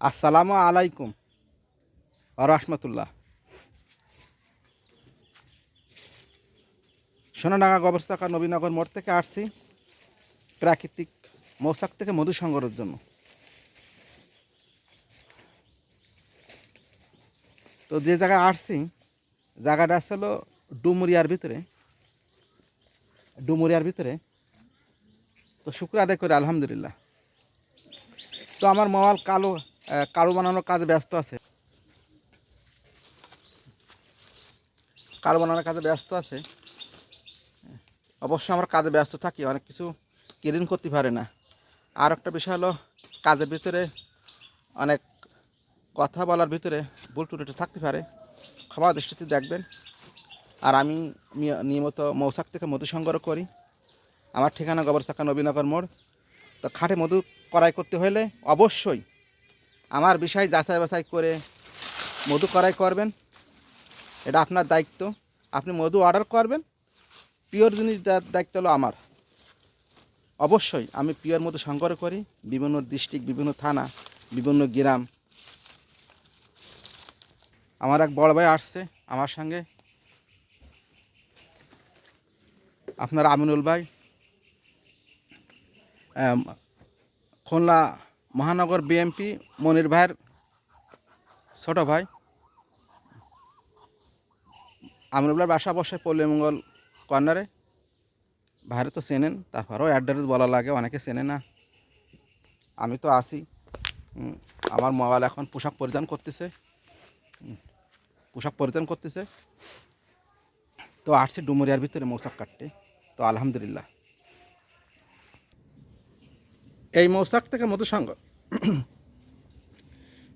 আসসালামু আলাইকুম রহমতুল্লাহ। সোনাডাঙ্গা গবরসাকা নবীনগর মোড় থেকে আসছি প্রাকৃতিক মৌসাক থেকে মধু সংগ্রহের জন্য। তো যে জায়গায় আসছি, জায়গাটা আসলে ডুমুরিয়ার ভিতরে। ডুমুরিয়ার ভিতরে। তো শুক্র আদায় করে, আলহামদুলিল্লাহ। তো আমার মোবাইল কালো কালো বানানোর কাজে ব্যস্ত আছে। কারু বানানোর কাজে ব্যস্ত আছে। অবশ্যই আমরা কাজে ব্যস্ত থাকি, অনেক কিছু ক্লিন করতে পারে না। আর একটা বিষয় হলো, কাজের ভিতরে অনেক কথা বলার ভিতরে ভুল টুটে থাকতে পারে। ক্ষমা দৃষ্টিতে দেখবেন। আর আমি নিয়মিত মৌসাক থেকে মধু সংগ্রহ করি। আমার ঠিকানা গবরসাকা নবীনগর মোড়। তো খাটে মধু কড়াই করতে হলে অবশ্যই আমার বিষয় যাচাই বাছাই করে মধু কড়াই করবেন। এটা আপনার দায়িত্ব। আপনি মধু অর্ডার করবেন। পিওর জিনিস দায়িত্ব হলো আমার। অবশ্যই আমি পিওর মধু সংগ্রহ করি। বিভিন্ন ডিস্ট্রিক্ট বিভিন্ন থানা, বিভিন্ন গ্রাম। আমার এক বড় ভাই আসছে আমার সঙ্গে। আপনার আমিনুল ভাই। খুলনা মহানগর বিএমপি মনির ভাইয়ের ছোট ভাই। আমিনুল বাসা বসে পল্লীমঙ্গল কর্নারে। ভাইরে তো চেনেন, তারপরেও অ্যাড্রেস বলা লাগে, অনেকে চেনে না। আমি তো আসি আমার মোবাইল এখন পোশাক পরিধান করতেছে। পোশাক পরিধান করতেছে। তো আসছি ডুমুরিয়ার ভিতরে মৌসাক কাটতে তো আলহামদুলিল্লাহ। এই মৌসাক থেকে মধু সংগ্রহ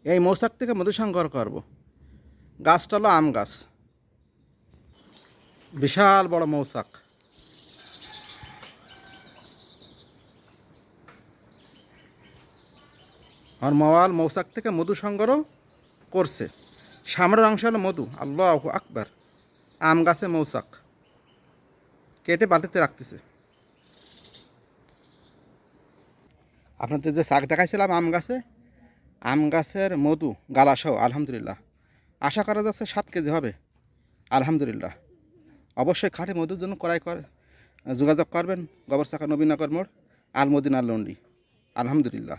এই মৌসাক থেকে মধু সংগ্রহ করব। গাছটা হলো আম গাছ। বিশাল বড় মৌসাক। আর মোবাইল মৌসাক থেকে মধু সংগ্রহ করছে। সামনের অংশ হলো মধু। আল্লাহ আকবার। আম গাছে মৌসাক। কেটে বালতিতে রাখতেছে। আপনাদের যে শাক দেখাইছিলাম আম গাছে, আম গাছের মধু গালাসহ আলহামদুলিল্লাহ। আশা করা যাচ্ছে সাত কেজি হবে। আলহামদুলিল্লাহ। অবশ্যই খাঁটি মধুর জন্য করাই করে যোগাযোগ করবেন গবর শাখা নবীনগর মোড়, আলমদিনা লন্ডি। আলহামদুলিল্লাহ।